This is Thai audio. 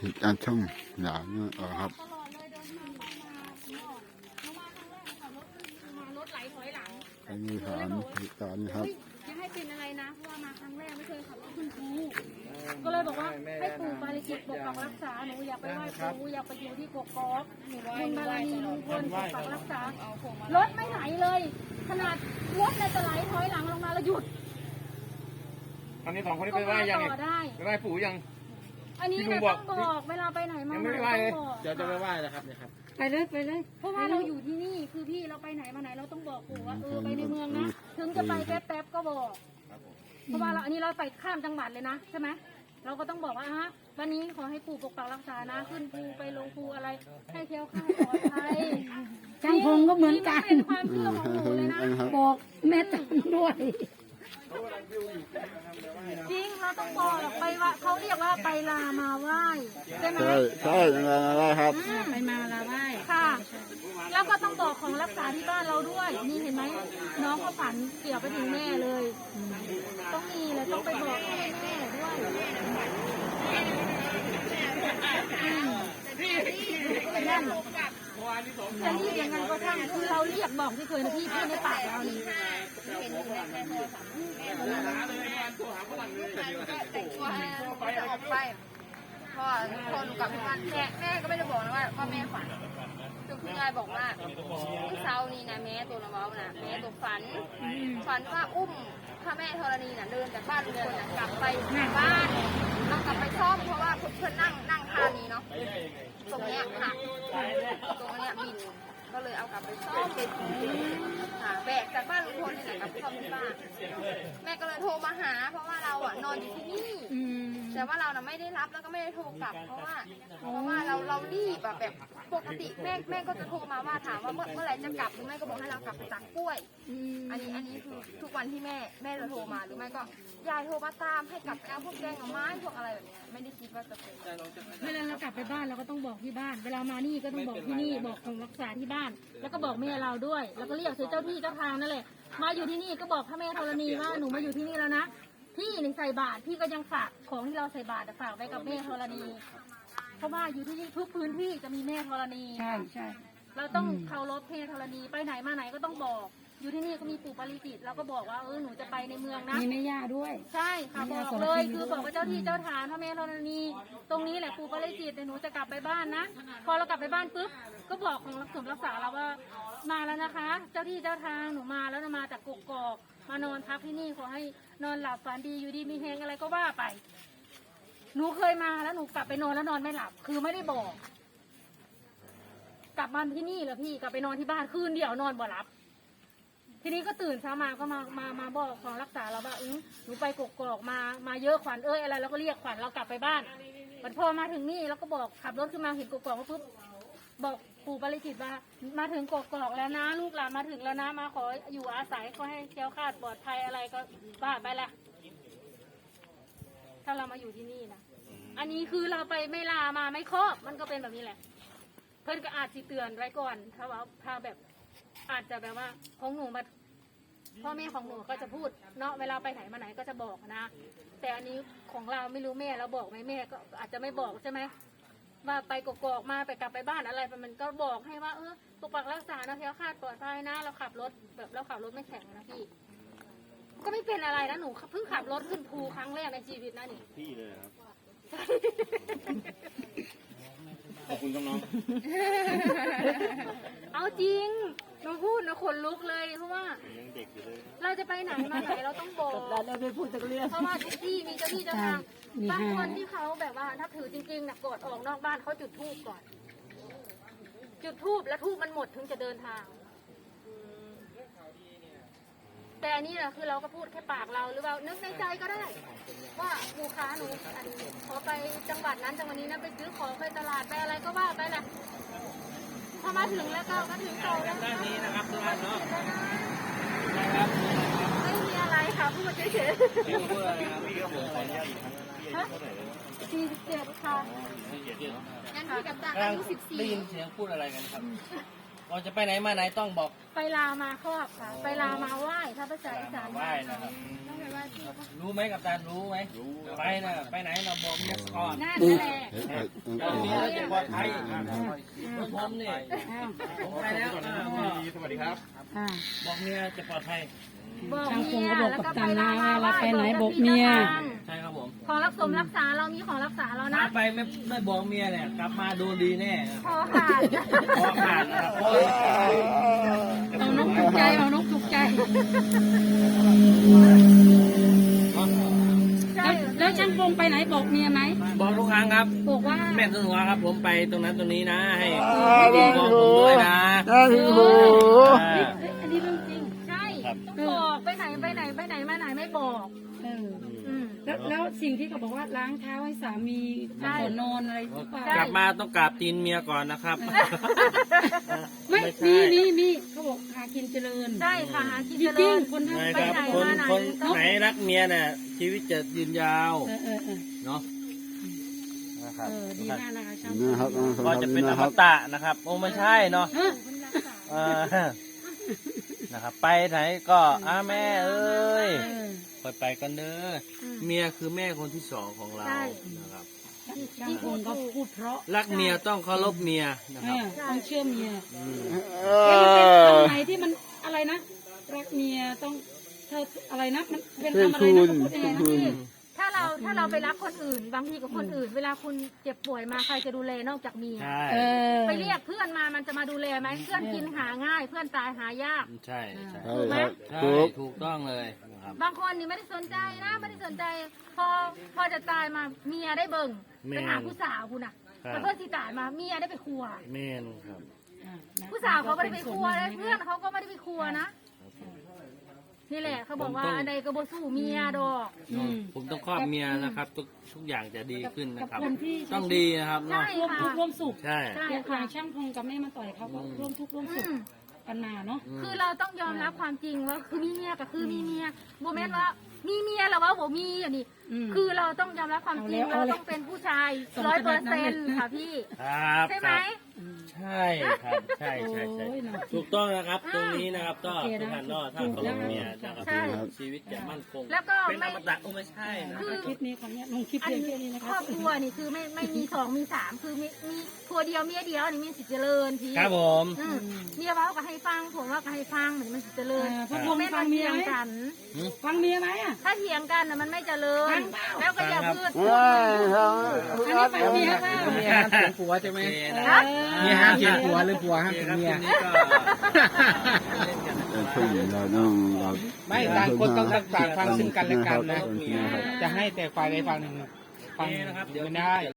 เหตุการณ์ช่องอย่างนี้เออครับตลอดเลยเดินทางมามาถึงออกหนูมาครั้งแรกขับรถขึ้นมารถไหลถอยหลังอันนี้ฐานเหตุการณ์นี้ครับเฮ้ยอย่าให้เป็นอะไรนะเพราะว่ามาครั้งแรกไม่เคยขับรถขึ้นภูก็เลยบอกว่าให้ปู่ปาริจิตปกปักรักษาหนูอยากไปไหว้ปู่อยากไปอยู่ที่กกอกบุญบารมีลุงพลปกปักรักษารถไม่ไหลเลย ขนาดรถเนี่ยจะไหลถอยหลังลงมาแล้วหยุดตอนนี้สองคนนี้ก็ไปไหว้มายังต่นี่อได้ไปไหว้ปู่ยัง อันนี้ที่ลุเนี่ยงบต้ออกงบอกเวลาไปไหนมายังไหนไม่ได้ไหว้เลยต้องบอกเดี๋ยวจะไปไหว้แล้วครับเนี่ยครับไปเลยไปเลยเพราะว่าเราอยู่ที่นี่คือพี่เราไปไหนมาไหนเราต้องบอกปู่ว่าเออไปในเมืองนะถึงจะไปแป๊บๆก็บอกเพราะว่าเราอันนี้เราไปข้ามจังหวัดเลยนะใช่ไหมเราก็ต้องบอกว่าฮะวันนี้ขอให้ปู่ปกปักรักษานะ ขึ้นภูไปลงภูอะไร ให้เที่ยวข้าวปลอดภัยช่างพงก็เหมือนกัน เป็นความเชื่อของหนูเลยนะนะครับบอกแม่จันด้วยจริงเราต้ องบอกไปว่าเขาเรียกว่าไปลามาไหว้ใช่ไหมใช่ใช่ยังไงอะไรครับ ไปมาลาไหว้ค่ะ แล้วก็ต้องบอกของรักษาที่บ้านเราด้วย นี่เห็นไหมน้องเขาฝันเกี่ยวไปถึงแม่เลย ต้องมีเลยต้องไปบอกให้แม่ด้วยอืมนั่นจะเรียกยังไงก็ช่างคือเราเรียกบอกที่เคยนะพี่พูดในปากเรานี่ เห็นแต่งตัวให้จะออกไปพราะว่อหนูกลับที่บ้านแม่แม่ก็ไม่ได้บอกนะว่าว่าแม่ฝันคือคุณยายบอกว่าเมื่อเช้านี้นะแม่ตัวน้ำเบานะแม่ตัวฝัน ฝันว่าอุ้มพระแม่ธรณีน่ะเดินจากบ้านลุงพลน่ะกลับไปบ้านเรากลับไปซ่อมเพราะว่าเพื่อนนั่งนั่งท่านี้เนาะตรงเนี้ยหักตรงเนี้ยบิน ก็เลยเอากลับไปซ่อมเป็นค่ะแบกจากบ้านลุงพลนี่แหละกลับไปซ่อมที่บ้านแม่ก็เลยโทรมาหา เพราะว่าเราอะนอนอยู่ที่ แต่ว่าเราน่ะไม่ได้รับแล้วก็ไม่ได้โทรกลับ เพราะว่าเพราะว่าเราเรารีบแบบแบบปกติแม่แม่ก็จะโทรมาว่าถามว่าเมื่อเมื่อไหร่จะกลับหรือไม่ก็บอกให้เรากลับไปตักกล้วย อันนี้อันนี้คือทุกวันที่แม่แม่จะโทรมาหรือไม่ก็ยายโทรมาตามให้กลับไปเอาพวกแกงหน่อไม้พวกอะไรแบบเนี้ยไม่ได้คิดว่าจะเป็นเวลาเรากลับไปบ้านเราก็ต้องบอกที่บ้าน เวลามานี่ก็ต้องบอกที่นี่บอกของรักษาที่บ้าน แล้วก็บอกแม่เราด้วย แล้วก็เรียกเจ้าที่เจ้าทางนั่นแหละมาอยู่ที่นี่ก็บอกพระแม่ธรณีว่าหนูมาอยู่ที่นี่แล้วนะ พี่ในใส่บาตรพี่ก็ยังฝากของที่เราใส่บาตรอะฝากไว้กับแม่ธรณี เพราะว่าอยู่ที่นี่ทุกพื้นที่จะมีแม่ธรณี ใช่ใช่ เราต้องเคารพแม่ธรณีไปไหนมาไหนก็ต้องบอก อยู่ที่นี่ก็มีปู่ปาริจิตเราก็บอกว่าเออหนูจะไปในเมืองนะ มีแม่ย่าด้วย ใช่ค่ะบอกเลยคือบอกว่าเจ้าที่เจ้าทางพระแม่ธรณี ตรงนี้แหละปู่ปาริจิตแต่หนูจะกลับไปบ้านนะ พอเรากลับไปบ้านปุ๊บก็บอกของรักษารักษาเราว่ามาแล้วนะคะ เจ้าที่เจ้าทางหนูมาแล้วนะมาจากกกอกมานอนพักที่นี่ขอให้ นอนหลับฝันดีอยู่ดีมีแฮงอะไรก็ว่าไป หนูเคยมาแล้วหนูกลับไปนอนแล้วนอนไม่หลับ คือไม่ได้บอก กลับมาที่นี่เหรอพี่กลับไปนอนที่บ้านคืนเดียวนอนบ่หลับ ทีนี้ก็ตื่นเช้ามาก็มามามาบอกของรักษาเราว่าอือหนูไปกกอกมามาเยอะขวัญเอ้ยอะไรเราก็เรียกขวัญเรากลับไปบ้านมันพอมาถึงนี่แล้วก็บอกขับรถขึ้นมาเห็นกกอกก็ปุ๊บบอก ปู่ปริจิตว่ามาถึงกกอกแล้วนะ ลูกหลานมาถึงแล้วนะมาขออยู่อาศัยขอให้แคล้วคาดปลอดภัยอะไรก็บ้าไปละถ้าเรามาอยู่ที่นี่นะอันนี้คือเราไปไม่ลามาไม่ครอบมันก็เป็นแบบนี้แหละ เพื่อนก็อาจสิเตือนไว้ก่อน ถ้าว่าถ้าแบบอาจจะแบบว่าของหนูมาพ่อแม่ของหนูก็จะพูดเนาะเวลาไปไหนมาไหนก็จะบอกนะ แต่อันนี้ของเราไม่รู้แม่เราบอกไหมแม่ก็อาจจะไม่บอกใช่ไหม ว่าไปกอกๆมาไปกลับไปบ้านอะไรมันก็บอกให้ว่าเออปกปักรักษานะแคล้วคลาดปลอดภัยนะ เราขับรถแบบเราขับรถไม่แข็งนะพี่ ก็ไม่เป็นอะไรนะหนูเพิ่งขับรถขึ้นภูครั้งแรกในชีวิตนะนี่พี่เลยครับ ขอบคุณครับน้องเอาจริงหนูพูดนะขนลุกเลยเพราะว่า ยังเด็กอยู่เลย เราจะไปไหนมาไหนเราต้องบอกเราไม่พูดสักเรื่อง เพราะว่าทุกที่มีเจ้าที่เจ้าทาง มีบางห้าคนที่เขาแบบว่านับถือจริงๆนะกดออกนอกบ้านเขาจุดธูปก่อน จุดธูปแล้วธูปมันหมดถึงจะเดินทาง แต่อันนี้แหละคือเราก็พูดแค่ปากเราหรือว่านึกในใจก็ได้ ว่าปูค้าหนูอันขอไปจังหวัดนั้นจังหวัดนี้นะไปซื้อของไปตลาดไปอะไรก็ว่าไปแหละพอมาถึงแล้วก็มาถึงเราแล้วด้านนี้นะครับทุกท่านเนาะไม่มีอะไรค่ะพูดเฉยๆพี่พูดอะไรนะพี่ก็ผมขออนุญาตอีกครั้งพี่อายุเท่าไหร่แล้วสี่สิบเจ็ดค่ะพี่เกียรติเนาะงั้นพี่กับตาได้อายุสิบสี่ยินเสียงพูดอะไรกันครับก่อนจะไปไหนมาไหนต้องบอก ไปลาวมาครอบค่ะ ไปลาวมาไหว้ถ้าภาษาอีสานไหว้นะครับรู้ไหมกับตารู้ไหมไปนะไปไหนเราบอกเมียก่อนนั่นแหละเฮ้ยเฮ้ยเฮ้ยแล้วเมียเราจะปลอดภัยผมนี่ผมไปแล้วอ่าสวัสดีครับอ่าบอกเมียจะปลอดภัยบอก ช่างพงเมียก็บอกแล้วกัก็บไปตันลานะวมาเวไหว้ลาไปไหนจ้าบอกที่เมียจ้าทางใช่ครับผมของรักสมรักษาเรามีของรักษาเราถ้านะไปไม่ไม่บอกเมียเนี่ยกลับมาโดนดีแน่คอขาดคอขาดนะครับเพราะเอานกถูกใจเอานกถูกใจ ใช่ แล้วช่างพงไปไหนบอกเมียไหม บอกทุกครั้งครับ บอกว่า แม่สนุกครับผมไปตรงนั้นตรงนี้นะ ให้ให้ดีบอกผมด้วยนะน่าถึงหู อ่า เแล้วแล้วสิ่งที่เขาบอกว่าล้างเท้าให้สามีใช่ ก่อนนอนอะไรหรือเปล่าใช่กลับมาต้องกราบตีนเมียก่อนนะครับ ไม่ไม่ใช่ มีมีมีเขาบอกหากินเจริญ ใช่ค่ะหากินจเจริริงญๆคนทำใช่ไปครับ ไหนคนมาไหนคนต้อง ไหนรักเมียเนี่ยชีวิตจะยืนยาวเออเออเออเนาะนะครับเออดีมากนะคะช่างพนะครับงก็จะเป็นอนะคมรับ ตะนะครับ โอ้ไม่ใช่เนาะฮะเออนะครับ ไปไหนก็อ้าแม่เอ้ย เออ ไปไปกันเด้ออมเมียคือแม่คนที่สองของเราใช่ นะครับช่างพงก็พูดเพราะรักเมียต้องเคารพเมียนะเอครับอต้องเชื่อเมียเอเอ๊ะมันเป็นอคำไหนที่มันอะไรนะรักเมียต้องเธออะไรนะมันเป็นเพื่อนคำอะไรคุนะณเขาพูดยังไงคุณนะถ้าเราถ้าเราไปรักคนอื่น บางทีกับคนอื่น เวลาคุณเจ็บป่วยมาใครจะดูแลนอกจากเมีย ใช่เออ ไปเรียกเพื่อนมามันจะมาดูแลไหมเพื่อนกินหาง่าย เพื่อนตายหายาก ใช่ใช่ใช่ครับใช่ถูก ถูกต้องเลยนะครั บบางคนนี่ไม่ได้สนใจนะไม่ได้สนใจ พอพอจะตายมาเมียได้เบิ่งแม่ไปหาผู้สาวคุณน่ะครับ แล้วเพื่อนที่ตายมาเมียได้ไปครัว แม่นครับอะนะผู้สาวเขาไม่ได้ไปครัวเลยเพื่อนเขาก็ไม่ได้ไปครัวนะนี่แหละเขาบอกว่าอันใดก็บ่สู้เมียดอก อืม ผมต้องครอบเมียนะครับ ทุกทุกอย่างจะดีขึ้นนะครับ กับคนที่ ต้องดีนะครับใช่เนาะร่วมทุกข์ร่วมสุขใช่ ใช่อย่างขอค่ะงช่างพงกับแม่มาต่อยเขาก็ร่วมทุกข์ร่วมอืสุขม กันมาเนาะ คือเราต้องยอมรับความจริงว่าคือมีเมียก็คือมีเมียโมเมนต์ว่ามีเมียแล้วว่าบ่มีอย่างนี้อืมคือเราต้องยอมรับความจริงเอาแล้วเราเอาแล้ว ต้องเป็นผู้ชายสมร้อยขเปอนาดร์นั้นเซ็นเลยต์ค่ะพี่ ครับใช่ไหม ครับ ใช่ครับใช่ใช่ใช่โอ้ยเนอะถูกต้องนะครับ ตรงนี้นะครับ ก็โอเคทุกนะท่านเนาะถ้าเคารพเมียนะครับใช่ชีวิตจะมั่นคงแล้วก็เป็นไม่ อมตะโอ้ไม่ใช่นะ คือ คลิปนี้ของเนี้ยลงคลิปอันเพียงแค่นี้นะคครรัอบครัวนี่คือไม่ไม่มีสองมีสามคือมีมีผัวเดียวเมียเดียวนี่มีสิทธิ์เจริญพี่ครับผมอืมเมียเว้าก็ให้ฟังผัวเว่าก็ให้ฟังเหมือนมันสิทธิ์เจริญเออพระพโมงษ์เมนต์ฟัมังนเมีเถียยงไหม กัน ฟังเมียไหมอะ ถ้าเถียงกันน่ะมันไม่เจริญ ฟังเปล่า แล้วก็อย่าพูดเฮ้ยครับอันนี้ฟังเมียเปล่าเมียห้ามเถียงผัวใช่ไหม โอเคนะฮะเมียห้ามเถียงผัวหรือผัวห้ามโอเคเถียคงรับเมียทีนี้ก็เล่นกันแต่ช่วงนี้เราต้องเราไม่ต่างคนต้องต่างฟังซึ่งกันและกันนะครับจะให้แต่ฝ่ายใดฝ่ายหนึ่งฟังโอเคนะครับเดี๋ยวไม่ได้